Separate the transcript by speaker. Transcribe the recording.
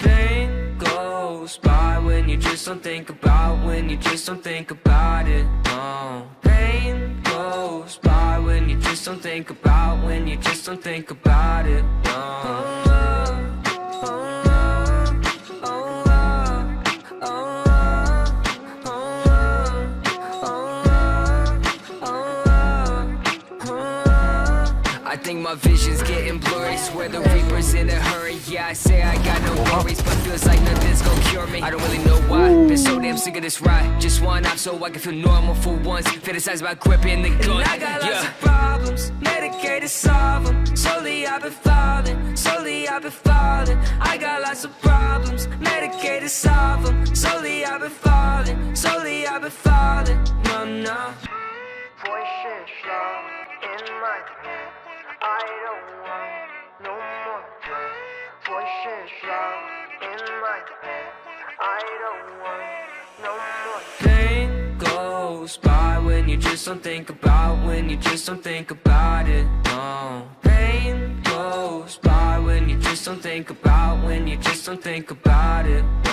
Speaker 1: Pain goes by when you just don't think about when you just don't think about it. No. Pain goes by when you just don't think about when you just don't think about it. No. I think my vision's getting blurry. Swear the reaper's in a hurry. Yeah, I say I got no worries, but feels like nothing's gonna cure me. I don't really know why. Been so damn sick of this ride. Just one off so I can feel normal for once. Fantasize about gripping the gun. And I got lots of problems, medicated to solve them. Slowly I've been falling, slowly I've been falling. I got lots of problems, medicated to solve them. Slowly I've been falling, slowly I've been falling. No, no.
Speaker 2: Voices loud in my head. I don't want no more pain. Voices loud in my head. I don't want no more
Speaker 1: Pain goes by when you just don't think about when you just don't think about it. No. Pain goes by when you just don't think about when you just don't think about it.